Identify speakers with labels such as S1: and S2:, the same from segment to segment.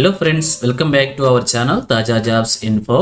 S1: Hello friends welcome back to our channel Taja jobs info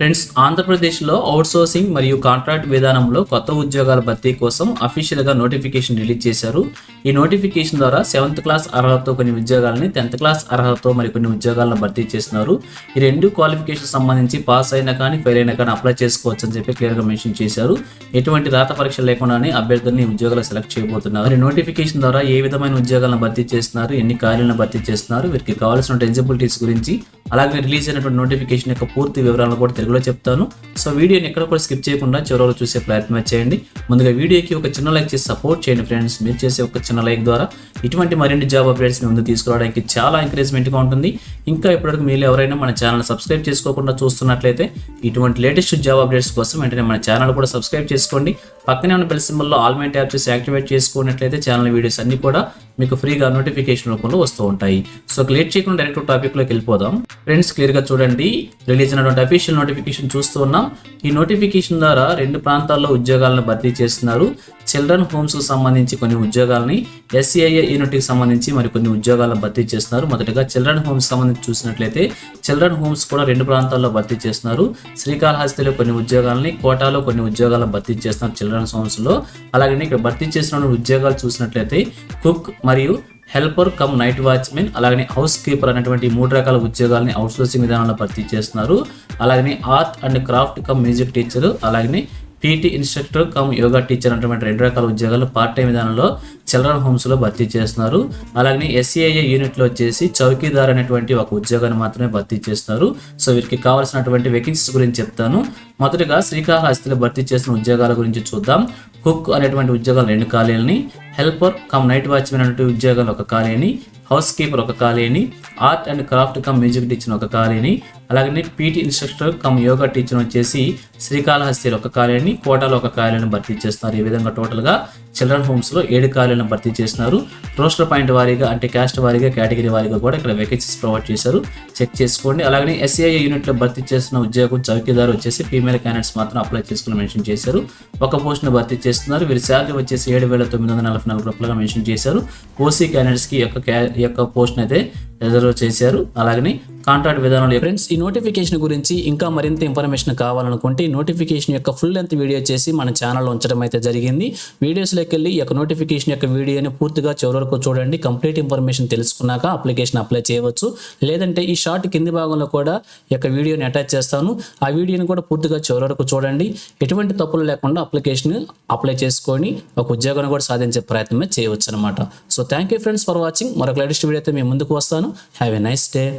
S1: friends ఆంధ్రప్రదేశ్లో outsourcing మరియు contract విధానంలో కొత్త ఉద్యోగాల భర్తీ కోసం అఫీషియల్గా నోటిఫికేషన్ రిలీజ్ చేశారు. ఈ నోటిఫికేషన్ ద్వారా సెవెంత్ క్లాస్ అర్హతతో కొన్ని ఉద్యోగాలని టెన్త్ క్లాస్ అర్హతతో మరికొన్ని ఉద్యోగాలను భర్తీ చేస్తున్నారు. ఈ రెండు క్వాలిఫికేషన్ సంబంధించి పాస్ అయినా కానీ ఫెయిల్ అయినా కానీ అప్లై చేసుకోవచ్చు అని చెప్పి క్లియర్గా మెన్షన్ చేశారు. ఎటువంటి రాత పరీక్ష లేకుండానే అభ్యర్థుల్ని ఉద్యోగాలు సెలెక్ట్ చేయబోతున్నారు. మరి నోటిఫికేషన్ ద్వారా ఏ విధమైన ఉద్యోగాలను భర్తీ చేస్తున్నారు ఎన్ని ఖాళీలను భర్తీ చేస్తున్నారు వీరికి కావాల్సిన ఎలిజిబిలిటీస్ గురించి అలాగే రిలీజ్ అయినటువంటి నోటిఫికేషన్ యొక్క పూర్తి వివరాలను కూడా తెలుగులో చెప్తాను. సో వీడియోని ఎక్కడ కూడా స్కిప్ చేయకుండా చివరిలో చూసే ప్రయత్నం చేయండి. ముందుగా వీడియోకి ఒక చిన్న లైక్ చేసి సపోర్ట్ చేయండి ఫ్రెండ్స్ మీరు చేసే ఒక చిన్న లైక్ ద్వారా ఇటువంటి మరిన్ని జాబ్ అప్డేట్స్ మీ ముందు తీసుకురావడానికి చాలా ఎంకరేజ్మెంట్గా ఉంటుంది. ఇంకా ఇప్పటివరకు మీరు ఎవరైనా మన ఛానల్ సబ్స్క్రైబ్ చేసుకోకుండా చూస్తున్నట్లయితే ఇటువంటి లేటెస్ట్ జాబ్ అప్డేట్స్ కోసం వెంటనే మన ఛానల్ కూడా సబ్స్క్రైబ్ చేసుకోండి. పక్కనే ఉన్న బెల్ సింబల్లో ఆల్మెంట్ ట్యాప్ చేసి యాక్టివేట్ చేసుకున్నట్లయితే ఛానల్ వీడియోస్ అన్ని కూడా మీకు ఫ్రీగా నోటిఫికేషన్ రూపంలో వస్తూ ఉంటాయి. సో లేట్ చేయకుండా డైరెక్ట్ టాపిక్లోకి వెళ్ళిపోదాం. ఫ్రెండ్స్ క్లియర్గా చూడండి. రిలీజ్ అయినటువంటి అఫీషియల్ నోటిఫికేషన్ చూస్తూ ఉన్నాం. ఈ నోటిఫికేషన్ ద్వారా రెండు ప్రాంతాల్లో ఉద్యోగాలను భర్తీ చేస్తున్నారు. చిల్డ్రన్ హోమ్స్ సంబంధించి కొన్ని ఉద్యోగాలని ఎస్సీఐఏ యూనిట్కి సంబంధించి మరి కొన్ని ఉద్యోగాలను భర్తీ చేస్తున్నారు. మొదటగా చిల్డ్రన్ హోమ్స్ సంబంధించి చూసినట్లయితే చిల్డ్రన్ హోమ్స్ కూడా రెండు ప్రాంతాల్లో భర్తీ చేస్తున్నారు. శ్రీకాళహస్తిలో కొన్ని ఉద్యోగాలని కోటాలో కొన్ని ఉద్యోగాలను భర్తీ చేస్తున్నారు చిల్డ్రన్స్ హోమ్స్లో. అలాగే ఇక్కడ భర్తీ చేసిన ఉద్యోగాలు చూసినట్లయితే కుక్ మరియు హెల్పర్ కమ్ నైట్ వాచ్మెన్ అలాగే హౌస్ కీపర్ అనేటువంటి మూడు రకాల ఉద్యోగాలని అవుట్సోర్సింగ్ విధానంలో భర్తీ చేస్తున్నారు. అలాగే art and craft cum music teacher అలాగే TT instructor cum yoga teacher అనేటువంటి రెండు రకాల ఉద్యోగాలు పార్ట్ టైం విధానంలో చిల్డ్రన్ హోమ్స్లో భర్తీ చేస్తున్నారు. అలాగే ఎస్సీఐఏ యూనిట్లో వచ్చేసి చౌకీదార్ అనేటువంటి ఒక ఉద్యోగాన్ని మాత్రమే భర్తీ చేస్తున్నారు. సో వీరికి కావాల్సినటువంటి వేకెన్సీస్ గురించి చెప్తాను. మొదటగా శ్రీకాళహస్తిలో భర్తీ చేసిన ఉద్యోగాల గురించి చూద్దాం. కుక్ అనేటువంటి ఉద్యోగాలు రెండు ఖాళీలని హెల్పర్ కమ్ నైట్ వాచ్మెన్ అనేటువంటి ఉద్యోగాలు ఒక ఖాళీని హౌస్ కీపర్ ఒక ఖాళీని art and craft cum music teacher ఒక ఖాళీని అలాగే PT instructor cum yoga teacher వచ్చేసి శ్రీకాళహస్తిలో ఒక ఖాళీని కోటాలో ఒక ఖాళీని భర్తీ చేస్తున్నారు. ఈ విధంగా టోటల్గా చిల్డ్రన్ హోమ్స్లో ఏడు ఖాళీలను భర్తీ చేస్తున్నారు. రోస్టర్ పాయింట్ వారీగా అంటే క్యాస్ట్ వారీగా కేటగిరీ వారీగా కూడా ఇక్కడ వేకెన్సీస్ ప్రొవైడ్ చేశారు. చెక్ చేసుకోండి. అలాగే ఎస్ఐఐ యూనిట్లో భర్తీ చేసిన ఉద్యోగం చౌకీదారు వచ్చేసి ఫీమేల్ క్యాండిడేట్స్ మాత్రం అప్లై చేసుకుని మెన్షన్ చేశారు. ఒక పోస్ట్ను భర్తీ చేస్తున్నారు. వీరి శాలరీ వచ్చేసి ఏడు వేల తొమ్మిది వందల నలభై నాలుగు రూపాయలుగా మెన్షన్ చేశారు. ఓసీ క్యాండిడేట్స్కి యొక్క క్యా యొక్క పోస్ట్ అయితే రిజర్వ్ చేశారు. అలాగనే కాంట్రాక్ట్ విధానంలో ఫ్రెండ్స్ ఈ నోటిఫికేషన్ గురించి ఇంకా మరింత ఇన్ఫర్మేషన్ కావాలనుకుంటే ఈ నోటిఫికేషన్ యొక్క ఫుల్ లెంత్ వీడియో చేసి మన ఛానల్లో ఉంచడం అయితే జరిగింది. వీడియోస్లోకి వెళ్ళి ఈ యొక్క నోటిఫికేషన్ యొక్క వీడియోని పూర్తిగా చివరి వరకు చూడండి. కంప్లీట్ ఇన్ఫర్మేషన్ తెలుసుకున్నాక అప్లికేషన్ అప్లై చేయవచ్చు. లేదంటే ఈ షార్ట్ కింది భాగంలో కూడా ఈ యొక్క వీడియోని అటాచ్ చేస్తాను. ఆ వీడియోని కూడా పూర్తిగా చివరి వరకు చూడండి. ఎటువంటి తప్పులు లేకుండా అప్లికేషన్ అప్లై చేసుకొని ఒక ఉద్యోగాన్ని కూడా సాధించే ప్రయత్నమే చేయవచ్చు అనమాట so thank you friends for watching మరొక లేటెస్ట్ వీడియో అయితే మేము ముందుకు వస్తాను. Have a nice day.